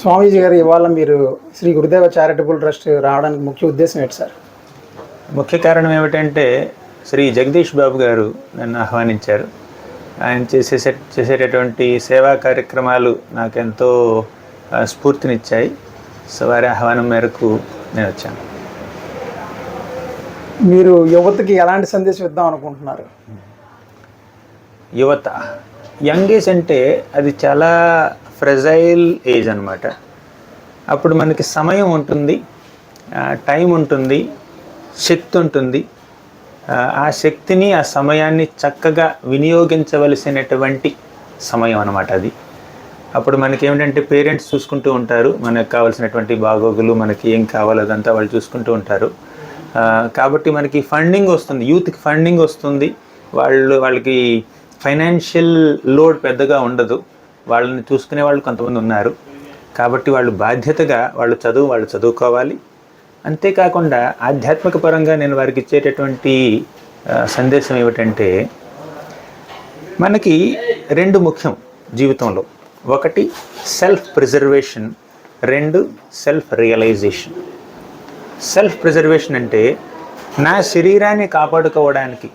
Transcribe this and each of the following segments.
స్వామీజీ గారు ఇవాళ మీరు శ్రీ గురుదేవ చారిటబుల్ ట్రస్ట్ రావడానికి ముఖ్య ఉద్దేశం ఏంటి సార్? ముఖ్య కారణం ఏమిటంటే శ్రీ జగదీష్ బాబు గారు నన్ను ఆహ్వానించారు. ఆయన చేసే చేసేటటువంటి సేవా కార్యక్రమాలు నాకెంతో స్ఫూర్తినిచ్చాయి. సో వారి ఆహ్వానం మేరకు నేను వచ్చాను. మీరు యువతకి ఎలాంటి సందేశం ఇద్దాం అనుకుంటున్నారు? యువత. యంగ్ ఏజ్ అంటే అది చాలా ఫ్రెజైల్ ఏజ్ అనమాట అప్పుడు మనకి సమయం ఉంటుంది టైం ఉంటుంది శక్తి ఉంటుంది. ఆ, శక్తిని ఆ సమయాన్ని చక్కగా వినియోగించవలసినటువంటి సమయం అనమాట అది. అప్పుడు మనకి ఏమిటంటే పేరెంట్స్ చూసుకుంటూ ఉంటారు మనకు కావాల్సినటువంటి బాగోగులు మనకి ఏం కావాలో అదంతా వాళ్ళు చూసుకుంటూ ఉంటారు. కాబట్టి మనకి ఫండింగ్ వస్తుంది యూత్కి ఫండింగ్ వస్తుంది. వాళ్ళు వాళ్ళకి ఫైనాన్షియల్ లోడ్ పెద్దగా ఉండదు. వాళ్ళని చూసుకునే వాళ్ళు కొంతమంది ఉన్నారు. కాబట్టి వాళ్ళు బాధ్యతగా వాళ్ళు చదువు వాళ్ళు చదువుకోవాలి. అంతేకాకుండా ఆధ్యాత్మిక పరంగా నేను వారికి ఇచ్చేటటువంటి సందేశం ఏమిటంటే మనకి రెండు ముఖ్యం జీవితంలో. ఒకటి సెల్ఫ్ ప్రిజర్వేషన్ రెండు సెల్ఫ్ రియలైజేషన్ సెల్ఫ్ ప్రిజర్వేషన్ అంటే నా శరీరాన్ని కాపాడుకోవడానికి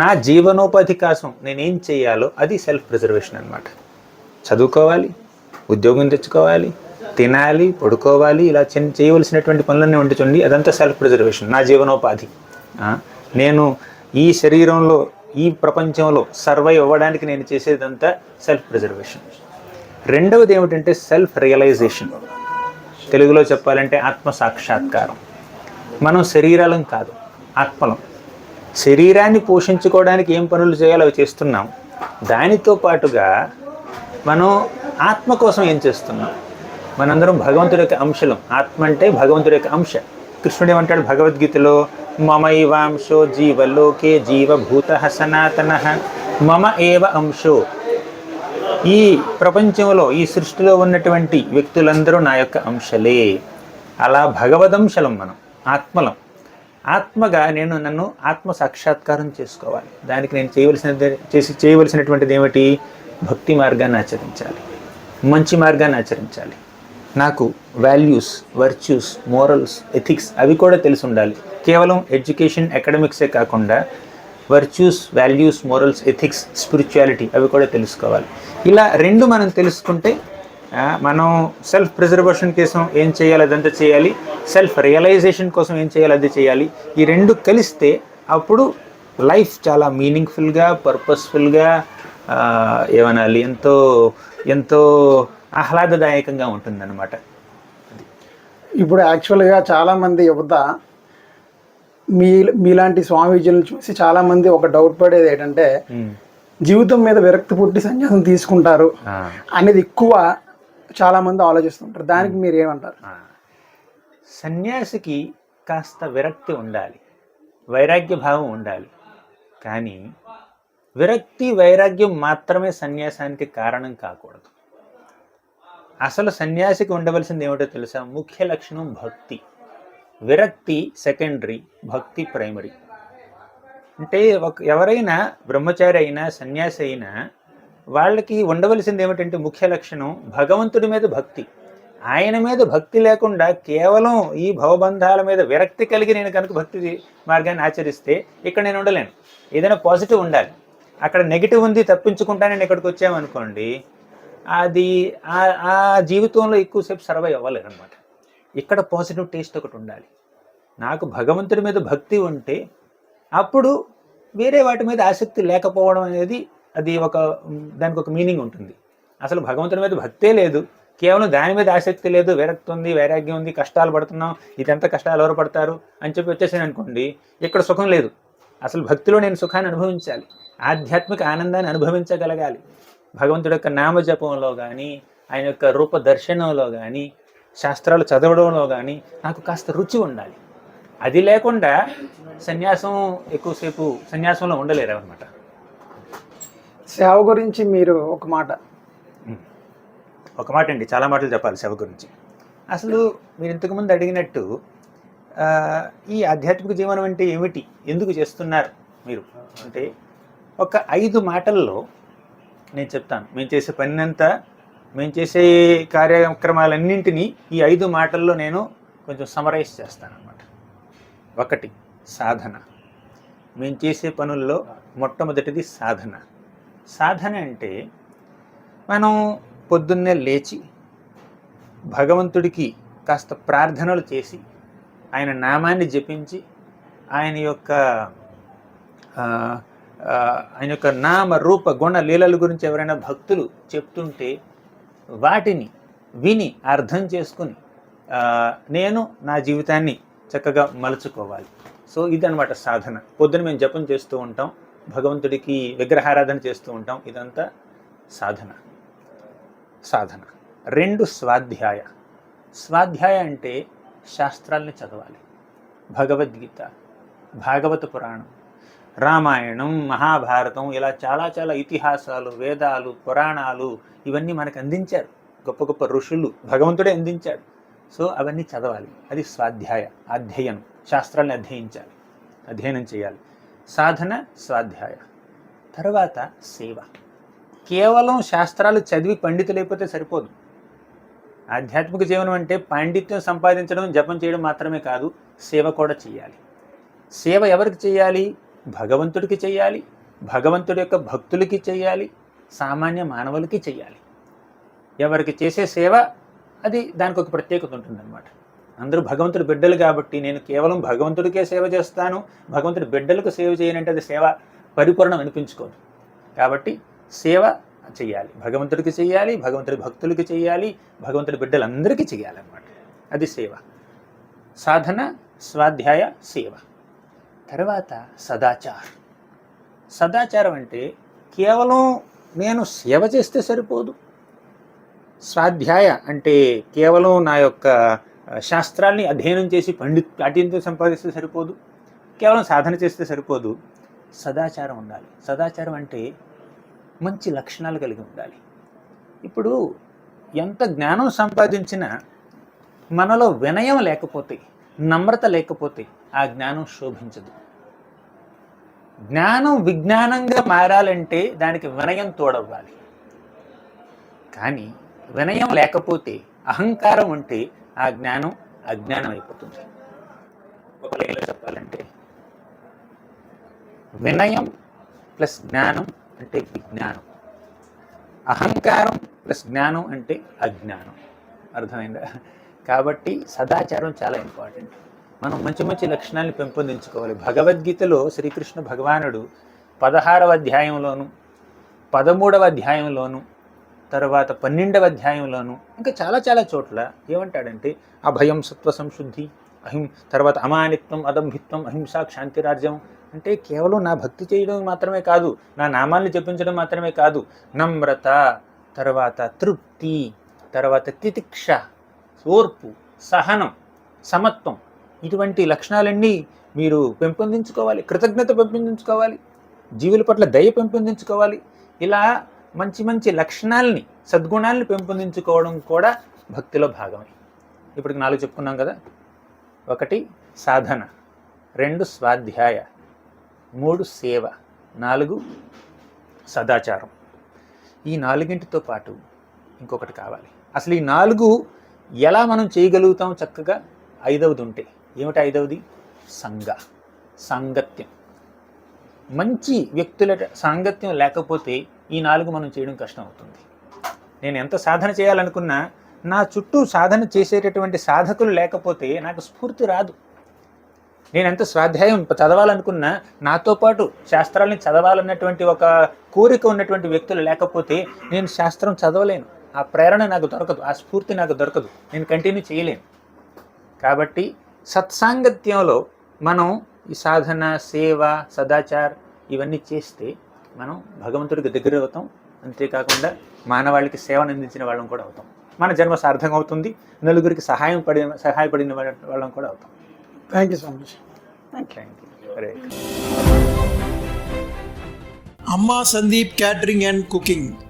నా జీవనోపాధి కోసం నేనేం చేయాలో అది సెల్ఫ్ ప్రిజర్వేషన్ అనమాట చదువుకోవాలి ఉద్యోగం తెచ్చుకోవాలి తినాలి పడుకోవాలి ఇలా చిన్న చేయవలసినటువంటి పనులన్నీ ఉంటుందండి అదంతా సెల్ఫ్ ప్రిజర్వేషన్ నా జీవనోపాధి. నేను ఈ శరీరంలో ఈ ప్రపంచంలో సర్వైవ్ అవ్వడానికి నేను చేసేదంతా సెల్ఫ్ ప్రిజర్వేషన్ రెండవది ఏమిటంటే సెల్ఫ్ రియలైజేషన్ తెలుగులో చెప్పాలంటే ఆత్మ సాక్షాత్కారం మనం శరీరాలం కాదు ఆత్మలం. శరీరాన్ని పోషించుకోవడానికి ఏం పనులు చేయాలో అవి చేస్తున్నాం. దానితో పాటుగా మనం ఆత్మ కోసం ఏం చేస్తున్నాం? మనందరం భగవంతుడి యొక్క అంశలం. ఆత్మ అంటే భగవంతుడి యొక్క అంశ. కృష్ణుడు ఏమంటాడు భగవద్గీతలో? మమ ఇవాంశో జీవలోకే జీవభూత సనాతన. మమ ఏవ అంశో. ఈ ప్రపంచంలో ఈ సృష్టిలో ఉన్నటువంటి వ్యక్తులందరూ నా యొక్క అంశలే. అలా భగవదంశలం మనం ఆత్మలం. ఆత్మగా నేను నన్ను ఆత్మ సాక్షాత్కారం చేసుకోవాలి. దానికి నేను చేయవలసిన చేసి చేయవలసినటువంటిది ఏమిటి? భక్తి మార్గాన్ని ఆచరించాలి. మంచి మార్గాన్ని ఆచరించాలి. నాకు వాల్యూస్ వర్చ్యూస్ మోరల్స్ ఎథిక్స్ అవి కూడా తెలిసి ఉండాలి. కేవలం ఎడ్యుకేషన్ అకాడమిక్సే కాకుండా virtues values morals ethics spirituality అవి కూడా తెలుసుకోవాలి. ఇలా రెండు మనం తెలుసుకుంటే మనం సెల్ఫ్ ప్రిజర్వేషన్ కోసం ఏం చేయాలి అదంతా చేయాలి. సెల్ఫ్ రియలైజేషన్ కోసం ఏం చేయాలి అది చేయాలి. ఈ రెండు కలిస్తే అప్పుడు లైఫ్ చాలా మీనింగ్ఫుల్గా పర్పస్ఫుల్గా ఏమనాలి ఎంతో ఎంతో ఆహ్లాదదాయకంగా ఉంటుందన్నమాట. ఇప్పుడు యాక్చువల్గా చాలామంది యువత మీ మీలాంటి స్వామీజీలను చూసి చాలామంది ఒక డౌట్ పడేది ఏంటంటే. జీవితం మీద విరక్తి పుట్టి సన్యాసం తీసుకుంటారు అనేది ఎక్కువ చాలామంది ఆలోచిస్తుంటారు. దానికి మీరు ఏమంటారు. సన్యాసికి కాస్త విరక్తి ఉండాలి. వైరాగ్య భావం ఉండాలి. కానీ విరక్తి వైరాగ్యం మాత్రమే సన్యాసానికి కారణం కాకూడదు. అసలు సన్యాసికి ఉండవలసింది ఏమిటో తెలుసా? ముఖ్య లక్షణం భక్తి. విరక్తి సెకండరీ భక్తి ప్రైమరీ. అంటే ఒక ఎవరైనా బ్రహ్మచారి అయినా సన్యాసి అయినా వాళ్ళకి ఉండవలసింది ఏమిటంటే ముఖ్య లక్షణం భగవంతుడి మీద భక్తి. ఆయన మీద భక్తి లేకుండా కేవలం ఈ భవబంధాల మీద విరక్తి కలిగి నేను కనుక భక్తి మార్గాన్ని ఆచరిస్తే ఇక్కడ నేను ఉండలేను. ఏదైనా పాజిటివ్ ఉండాలి. అక్కడ నెగిటివ్ ఉంది తప్పించుకుంటా నేను ఇక్కడికి వచ్చామనుకోండి అది ఆ- జీవితంలో ఎక్కువసేపు సర్వైవ్ అవ్వలేదు అనమాట ఇక్కడ పాజిటివ్ టేస్ట్ ఒకటి ఉండాలి. నాకు భగవంతుడి మీద భక్తి ఉంటే అప్పుడు వేరే వాటి మీద ఆసక్తి లేకపోవడం అనేది అది ఒక దానికి ఒక మీనింగ్ ఉంటుంది. అసలు భగవంతుడి మీద భక్తే లేదు. కేవలం దాని మీద ఆసక్తి లేదు. విరక్తి ఉంది వైరాగ్యం ఉంది కష్టాలు పడుతున్నాం ఇదంతా కష్టాలు ఎవరు పడతారు అని చెప్పి వచ్చేసాను అనుకోండి ఇక్కడ సుఖం లేదు. అసలు భక్తిలో నేను సుఖాన్ని అనుభవించాలి. ఆధ్యాత్మిక ఆనందాన్ని అనుభవించగలగాలి. భగవంతుడి యొక్క నామజపంలో కానీ ఆయన యొక్క రూప దర్శనంలో కానీ శాస్త్రాలు చదవడంలో కానీ నాకు కాస్త రుచి ఉండాలి. అది లేకుండా సన్యాసం ఎక్కువసేపు సన్యాసంలో ఉండలేరు అనమాట సేవ గురించి మీరు ఒక మాట. ఒక మాట అండి. చాలా మాటలు చెప్పాలి సేవ గురించి. అసలు మీరు ఇంతకుముందు అడిగినట్టు ఈ ఆధ్యాత్మిక జీవనం అంటే ఏమిటి? ఎందుకు చేస్తున్నారు మీరు? అంటే ఒక ఐదు మాటల్లో నేను చెప్తాను. మేము చేసే పని అంతా మేము చేసే కార్యక్రమాలన్నింటినీ ఈ ఐదు మాటల్లో నేను కొంచెం సమరైజ్ చేస్తాను అనమాట ఒకటి సాధన. మేము చేసే పనుల్లో మొట్టమొదటిది సాధన. సాధన అంటే మనం పొద్దున్నే లేచి భగవంతుడికి కాస్త ప్రార్థనలు చేసి ఆయన నామాన్ని జపించి ఆయన యొక్క ఆయన యొక్క నామ రూప గుణ లీలల గురించి ఎవరైనా భక్తులు చెప్తుంటే వాటిని విని అర్థం చేసుకుని నేను నా జీవితాన్ని చక్కగా మలుచుకోవాలి. సో ఇదనమాట సాధన. పొద్దున మేము జపం చేస్తూ ఉంటాం భగవంతుడికి విగ్రహారాధన చేస్తూ ఉంటాం ఇదంతా సాధన. సాధన. రెండు స్వాధ్యాయ. స్వాధ్యాయ అంటే శాస్త్రాల్ని చదవాలి. భగవద్గీత భాగవత పురాణం రామాయణం మహాభారతం ఇలా చాలా చాలా ఇతిహాసాలు వేదాలు పురాణాలు ఇవన్నీ మనకు అందించారు. గొప్ప గొప్ప ఋషులు భగవంతుడే అందించాడు. సో అవన్నీ చదవాలి. అది స్వాధ్యాయ అధ్యయనం. శాస్త్రాల్ని అధ్యయించాలి. అధ్యయనం చేయాలి. సాధన స్వాధ్యాయ. తర్వాత సేవ. కేవలం శాస్త్రాలు చదివి పండితులైపోతే సరిపోదు. ఆధ్యాత్మిక జీవనం అంటే పాండిత్యం సంపాదించడం జపం చేయడం మాత్రమే కాదు సేవ కూడా చేయాలి. సేవ ఎవరికి చేయాలి? భగవంతుడికి చేయాలి భగవంతుడి యొక్క భక్తులకి చేయాలి సామాన్య మానవులకి చేయాలి ఎవరికి చేసే సేవ అది దానికి ఒక ప్రత్యేకత ఉంటుందన్నమాట. అందరూ భగవంతుడి బిడ్డలు కాబట్టి నేను కేవలం భగవంతుడికే సేవ చేస్తాను భగవంతుడి బిడ్డలకు సేవ చేయనంటే అది సేవ పరిపూర్ణం అనిపించుకోదు. కాబట్టి సేవ చేయాలి భగవంతుడికి చేయాలి భగవంతుడి భక్తులకి చేయాలి భగవంతుడి బిడ్డలందరికీ చేయాలన్నమాట అది సేవ. సాధన స్వాధ్యాయ సేవ. తర్వాత సదాచార్. సదాచారం అంటే కేవలం నేను సేవ చేస్తే సరిపోదు. స్వాధ్యాయ అంటే కేవలం నా యొక్క శాస్త్రాల్ని అధ్యయనం చేసి పండిత్ పాఠ్యంతో సంపాదిస్తే సరిపోదు. కేవలం సాధన చేస్తే సరిపోదు. సదాచారం ఉండాలి. సదాచారం అంటే మంచి లక్షణాలు కలిగి ఉండాలి. ఇప్పుడు ఎంత జ్ఞానం సంపాదించినా మనలో వినయం లేకపోతే నమ్రత లేకపోతే ఆ జ్ఞానం శోభించదు. జ్ఞానం విజ్ఞానంగా మారాలంటే దానికి వినయం తోడవ్వాలి. కానీ వినయం లేకపోతే అహంకారం ఉంటే ఆ జ్ఞానం అజ్ఞానం అయిపోతుంది ఒక లైన్లో చెప్పాలంటే వినయం ప్లస్ జ్ఞానం అంటే విజ్ఞానం. అహంకారం ప్లస్ జ్ఞానం అంటే అజ్ఞానం. అర్థమైందా? కాబట్టి సదాచారం చాలా ఇంపార్టెంట్ మనం మంచి మంచి లక్షణాలను పెంపొందించుకోవాలి. భగవద్గీతలో శ్రీకృష్ణ భగవానుడు పదహారవ అధ్యాయంలోను పదమూడవ అధ్యాయంలోను తర్వాత పన్నెండవ అధ్యాయంలోను ఇంకా చాలా చాలా చోట్ల ఏమంటాడంటే అభయం సత్వ సంశుద్ధి అహిం తర్వాత అమానిత్వం అదంభిత్వం అహింసా క్షాంతిరాజ్యం అంటే కేవలం నా భక్తి చేయడం మాత్రమే కాదు నా నామాన్ని జపించడం మాత్రమే కాదు నమ్రత తర్వాత తృప్తి తర్వాత తితిక్ష ఓర్పు సహనం సమత్వం ఇటువంటి లక్షణాలన్నీ మీరు పెంపొందించుకోవాలి కృతజ్ఞత పెంపొందించుకోవాలి జీవుల పట్ల దయ పెంపొందించుకోవాలి. ఇలా మంచి మంచి లక్షణాలని సద్గుణాలని పెంపొందించుకోవడం కూడా భక్తిలో భాగమే. ఇప్పటికి నాలుగు చెప్పుకున్నాం కదా? ఒకటి సాధన. రెండు స్వాధ్యాయ. మూడు సేవ. నాలుగు సదాచారం. ఈ నాలుగింటితో పాటు ఇంకొకటి కావాలి. అసలు ఈ నాలుగు ఎలా మనం చేయగలుగుతాం చక్కగా? ఐదవది ఉంటే ఏమిటి ఐదవది? సంఘ. సాంగత్యం. మంచి వ్యక్తుల సాంగత్యం లేకపోతే ఈ నాలుగు మనం చేయడం కష్టం అవుతుంది నేను ఎంత సాధన చేయాలనుకున్నా నా చుట్టూ సాధన చేసేటటువంటి సాధకులు లేకపోతే నాకు స్ఫూర్తి రాదు. నేను ఎంత స్వాధ్యాయం చదవాలనుకున్నా నాతో పాటు శాస్త్రాలని చదవాలన్నటువంటి ఒక కోరిక ఉన్నటువంటి వ్యక్తులు లేకపోతే నేను శాస్త్రం చదవలేను. ఆ ప్రేరణ నాకు దొరకదు ఆ స్ఫూర్తి నాకు దొరకదు. నేను కంటిన్యూ చేయలేను. కాబట్టి సత్సాంగత్యంలో మనం ఈ సాధన సేవ సదాచార్ ఇవన్నీ చేస్తే మనం భగవంతుడికి దగ్గర అవుతాం. అంతేకాకుండా మానవాళికి సేవను అందించిన వాళ్ళం కూడా అవుతాం. మన జన్మ సార్థకం అవుతుంది. నలుగురికి సహాయం పడిన సహాయపడిన వాళ్ళ- కూడా అవుతాం. Thank you so much thank you Hare అమ్మా సందీప్ క్యాటరింగ్ అండ్ కుకింగ్.